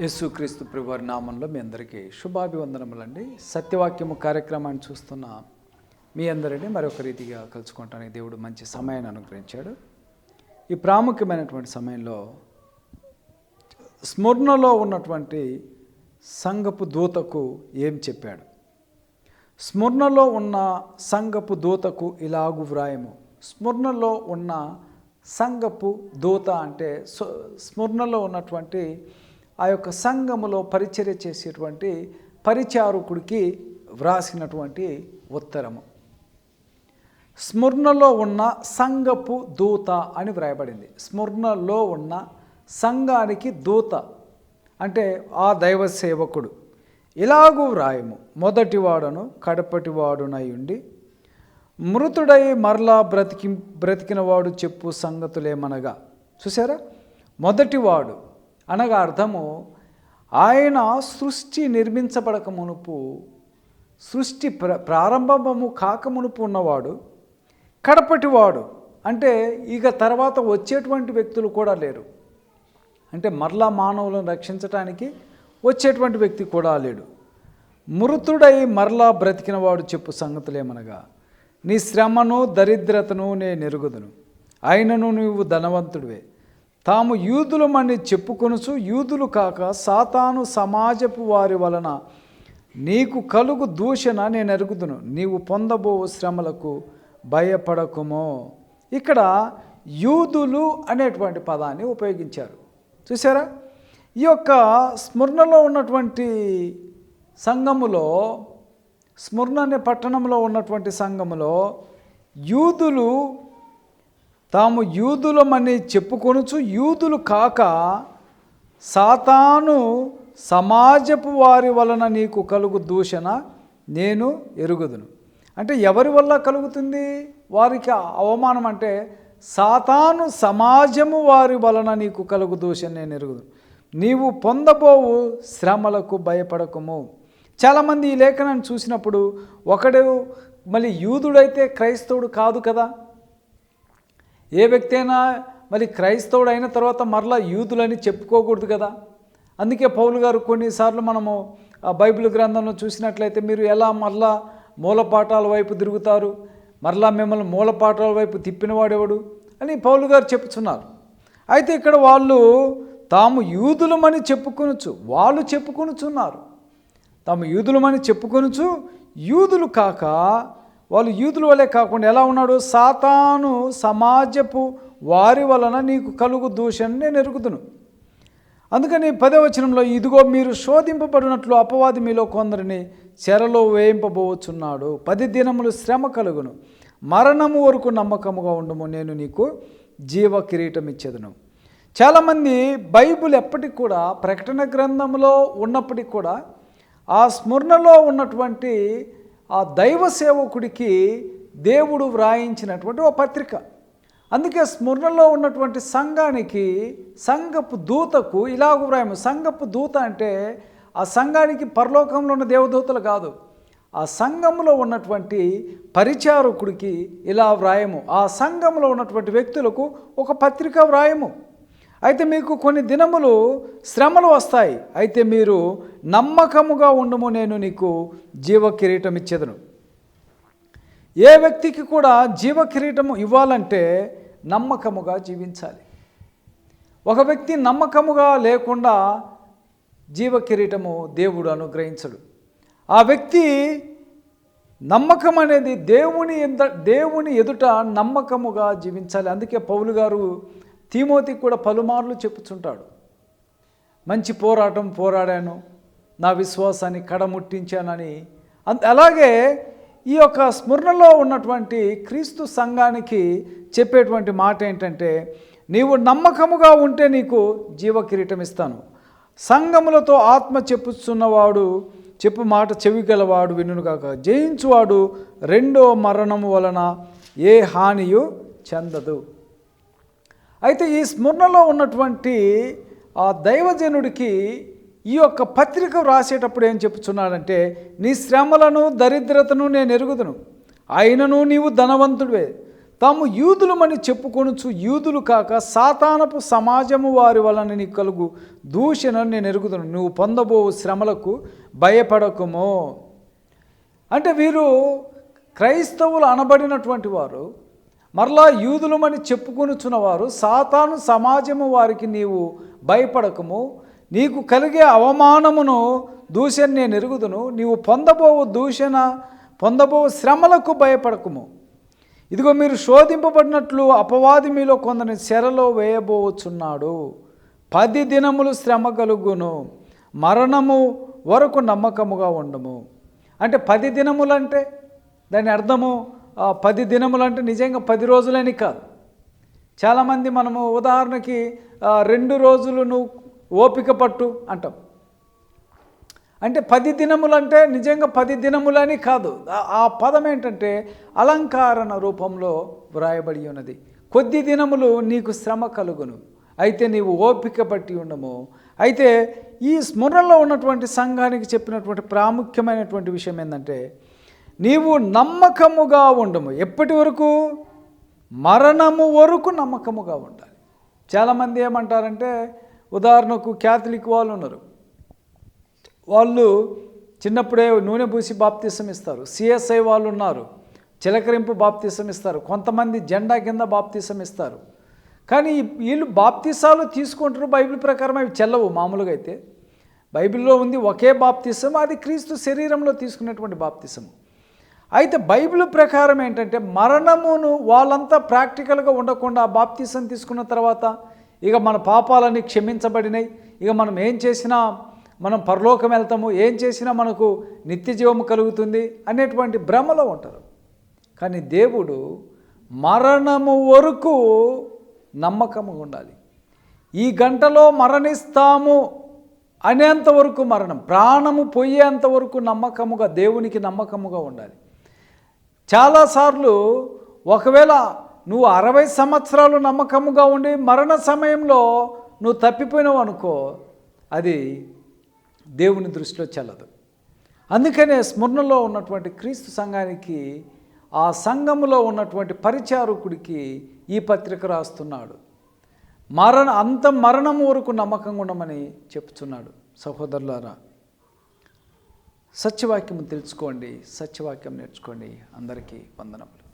యేసుక్రీస్తు ప్రభువారి నామంలో మీ అందరికీ శుభాభివందనములండి. సత్యవాక్యము కార్యక్రమాన్ని చూస్తున్న మీ అందరినీ మరొక రీతిగా కలుసుకుంటానికి దేవుడు మంచి సమయాన్ని అనుగ్రహించాడు. ఈ ప్రాముఖ్యమైనటువంటి సమయంలో స్మరణలో ఉన్నటువంటి సంగపు దూతకు ఏం చెప్పాడు? స్మరణలో ఉన్న సంగపు దూతకు ఇలాగు వ్రాయము. స్మరణలో ఉన్న సంగపు దూత అంటే స్మృణలో స్మరణలో ఉన్నటువంటి ఆ యొక్క సంఘములో పరిచర్య చేసేటువంటి పరిచారకుడికి వ్రాసినటువంటి ఉత్తరము. స్మృణలో ఉన్న సంఘపు దూత అని వ్రాయబడింది. స్మృర్ణలో ఉన్న సంఘానికి దూత అంటే ఆ దైవ సేవకుడు. ఇలాగూ వ్రాయము. మొదటివాడను కడపటివాడునయుండి మృతుడై మరలా బ్రతికి బ్రతికినవాడు చెప్పు సంగతులేమనగా. చూసారా మొదటివాడు అనగా అర్థము ఆయన సృష్టి నిర్మించబడక మునుపు సృష్టి ప్ర ప్రారంభము కాక మునుపు ఉన్నవాడు కడపటివాడు. అంటే ఇక తర్వాత వచ్చేటువంటి వ్యక్తులు కూడా లేరు. అంటే మరలా మానవులను రక్షించటానికి వచ్చేటువంటి వ్యక్తి కూడా లేడు. మృతుడై మరలా బ్రతికినవాడు చెప్పు సంగతులేమనగా నీ శ్రమను దరిద్రతను నేను ఎరుగుదును అయినను నువ్వు ధనవంతుడివే. తాము యూదులమని చెప్పుకొనుచు యూదులు కాక సాతాను సమాజపు వారి వలన నీకు కలుగు దూషణ నేను ఎరుగుదును. నీవు పొందబో శ్రమలకు భయపడకుమో. ఇక్కడ యూదులు అనేటువంటి పదాన్ని ఉపయోగించారు. చూసారా ఈ యొక్క స్మరణలో ఉన్నటువంటి సంఘములో స్మరణ అనే పట్టణంలో ఉన్నటువంటి సంఘములో యూదులు తాము యూదులమని చెప్పుకొనుచు యూదులు కాక సాతాను సమాజపు వారి వలన నీకు కలుగు దూషణ నేను ఎరుగుదును. అంటే ఎవరి వల్ల కలుగుతుంది? వారికి అవమానం అంటే సాతాను సమాజము వారి వలన నీకు కలుగు దూషణ నేను ఎరుగుదును. నీవు పొందబోవు శ్రమలకు భయపడకము. చాలామంది ఈ లేఖనాన్ని చూసినప్పుడు ఒకడు మళ్ళీ యూదుడైతే క్రైస్తవుడు కాదు కదా? ఏ వ్యక్తి అయినా మరి క్రైస్తవుడు అయిన తర్వాత మరలా యూదులని చెప్పుకోకూడదు కదా? అందుకే పౌలు గారు కొన్నిసార్లు మనము బైబిల్ గ్రంథంలో చూసినట్లయితే మీరు ఎలా మరలా మూలపాఠాల వైపు తిరుగుతారు? మరలా మిమ్మల్ని మూలపాఠాల వైపు తిప్పినవాడెవడు? అని పౌలు గారు చెప్పుచున్నారు అయితే ఇక్కడ వాళ్ళు తాము యూదులమని చెప్పుకొనొచ్చు వాళ్ళు చెప్పుకొనుచున్నారు. తాము యూదులమని చెప్పుకొనుచు యూదులు కాక వాళ్ళు యూదుల వలె కాకుండా ఎలా ఉన్నాడు? సాతాను సమాజపు వారి వలన నీకు కలుగు దూషణ నేను ఎరుగుదును. అందుకని పదవచనంలో ఇదిగో మీరు శోధింపబడినట్లు అపవాది మీలో కొందరిని చెరలో వేయింపబోచున్నాడు. పది దినములు శ్రమ కలుగును. మరణము వరకు నమ్మకముగా ఉండము. నేను నీకు జీవ కిరీటం ఇచ్చేదను. చాలామంది బైబిల్ ఎప్పటికి కూడా ప్రకటన గ్రంథంలో ఉన్నప్పటికి కూడా ఆ స్మరణలో ఉన్నటువంటి ఆ దైవ సేవకుడికి దేవుడు వ్రాయించినటువంటి ఒక పత్రిక. అందుకే స్మరణలో ఉన్నటువంటి సంఘానికి సంఘపు దూతకు ఇలాగ వ్రాయము. సంఘపు దూత అంటే ఆ సంఘానికి పరలోకంలో ఉన్న దేవదూతలు కాదు. ఆ సంఘంలో ఉన్నటువంటి పరిచారకుడికి ఇలా వ్రాయము. ఆ సంఘంలో ఉన్నటువంటి వ్యక్తులకు ఒక పత్రిక వ్రాయము. అయితే మీకు కొన్ని దినములు శ్రమలు వస్తాయి. అయితే మీరు నమ్మకముగా ఉండము నేను నీకు జీవ కిరీటం ఇచ్చేదను ఏ వ్యక్తికి కూడా జీవ కిరీటము ఇవ్వాలంటే నమ్మకముగా జీవించాలి. ఒక వ్యక్తి నమ్మకముగా లేకుండా జీవ కిరీటము దేవుడు అనుగ్రహించడు. ఆ వ్యక్తి నమ్మకం అనేది దేవుని ఎద దేవుని ఎదుట నమ్మకముగా జీవించాలి. అందుకే పౌలు గారు తీమోతికి కూడా పలుమార్లు చెప్పుచుంటాడు. మంచి పోరాటం పోరాడాను నా విశ్వాసాన్ని కడముట్టించానని. అంత అలాగే ఈ యొక్క స్మరణలో ఉన్నటువంటి క్రీస్తు సంఘానికి చెప్పేటువంటి మాట ఏంటంటే నీవు నమ్మకముగా ఉంటే నీకు జీవ కిరీటం ఇస్తాను సంఘములతో ఆత్మ చెప్పుచున్నవాడు చెప్పు మాట చెవిగలవాడు వినుగాక జయించువాడు రెండో మరణము వలన ఏ హానియు చెందదు. అయితే ఈ స్మరణలో ఉన్నటువంటి ఆ దైవజనుడికి ఈ యొక్క పత్రిక రాసేటప్పుడు ఏం చెప్పుచున్నాడంటే నీ శ్రమలను దరిద్రతను నేను ఎరుగుదును. అయినను నీవు ధనవంతుడివే. తాము యూదులమని చెప్పుకొనుచు యూదులు కాక సాతానపు సమాజము వారి వలన నీ కలుగు దూషణను నేను ఎరుగుదును. నువ్వు పొందబో శ్రమలకు భయపడకుమో. అంటే వీరు క్రైస్తవులు అనబడినటువంటి వారు మరలా యూదులమని చెప్పుకొనుచున్నవారు సాతాను సమాజము వారికి నీవు భయపడకము. నీకు కలిగే అవమానమును దూషణ నేను ఎరుగుదును నీవు పొందబోవు దూషణ పొందబోవు శ్రమలకు భయపడకము. ఇదిగో మీరు శోధింపబడినట్లు అపవాది మీలో కొందరిని చెరలో వేయబోచున్నాడు. పది దినములు శ్రమ కలుగును. మరణము వరకు నమ్మకముగా ఉండము. అంటే పది దినములంటే దాని అర్థము పది పది దినములంటే నిజంగా పది రోజులని కాదు. చాలామంది మనము ఉదాహరణకి రెండు రోజులు నువ్వు ఓపిక పట్టు అంటాం. అంటే పది దినములంటే నిజంగా పది దినములని కాదు. ఆ- ఆ పదం ఏంటంటే అలంకారణ రూపంలో వ్రాయబడి ఉన్నది. కొద్ది దినములు నీకు శ్రమ కలుగును. అయితే నీవు ఓపిక పట్టి ఉండము. అయితే ఈ స్మరణలో ఉన్నటువంటి సంఘానికి చెప్పినటువంటి ప్రాముఖ్యమైనటువంటి విషయం ఏంటంటే నీవు నమ్మకముగా ఉండము. ఎప్పటి వరకు? మరణము వరకు నమ్మకముగా ఉండాలి. చాలామంది ఏమంటారంటే ఉదాహరణకు క్యాథలిక్ వాళ్ళు ఉన్నారు. వాళ్ళు చిన్నప్పుడే నూనె పూసి బాప్తీసం ఇస్తారు. సిఎస్ఐ వాళ్ళు ఉన్నారు. చిలకరింపు బాప్తీసం ఇస్తారు. కొంతమంది జెండా కింద బాప్తీసం ఇస్తారు. కానీ వీళ్ళు బాప్తీసాలు తీసుకుంటారు బైబిల్ ప్రకారం అవి చెల్లవు మామూలుగా అయితే. బైబిల్లో ఉంది ఒకే బాప్తీసం అది క్రీస్తు శరీరంలో తీసుకునేటువంటి బాప్తీసము. అయితే బైబిల్ ప్రకారం ఏంటంటే మరణమును వాళ్ళంతా ప్రాక్టికల్గా ఉండకుండా బాప్తీసం తీసుకున్న తర్వాత ఇక మన పాపాలన్నీ క్షమించబడినాయి ఇక మనం ఏం చేసినా మనం పరలోకం వెళ్తాము ఏం చేసినా మనకు నిత్య జీవము కలుగుతుంది అనేటువంటి భ్రమలో ఉంటారు. కానీ దేవుడు మరణము వరకు నమ్మకముగా ఉండాలి. ఈ గంటలో మరణిస్తాము అనేంత వరకు మరణం ప్రాణము పోయేంత వరకు నమ్మకముగా దేవునికి నమ్మకముగా ఉండాలి. చాలాసార్లు ఒకవేళ నువ్వు అరవై సంవత్సరాలు నమ్మకముగా ఉండి మరణ సమయంలో నువ్వు తప్పిపోయినావు అనుకో అది దేవుని దృష్టిలో చెల్లదు. అందుకనే స్మరణలో ఉన్నటువంటి క్రీస్తు సంఘానికి ఆ సంఘములో ఉన్నటువంటి పరిచారకుడికి ఈ పత్రిక రాస్తున్నాడు. మరణ అంత మరణం వరకు నమ్మకంగా ఉండమని చెప్తున్నాడు సహోదరులారా. సత్యవాక్యం తెలుసుకోండి సత్యవాక్యం నేర్చుకోండి. అందరికీ వందనములు.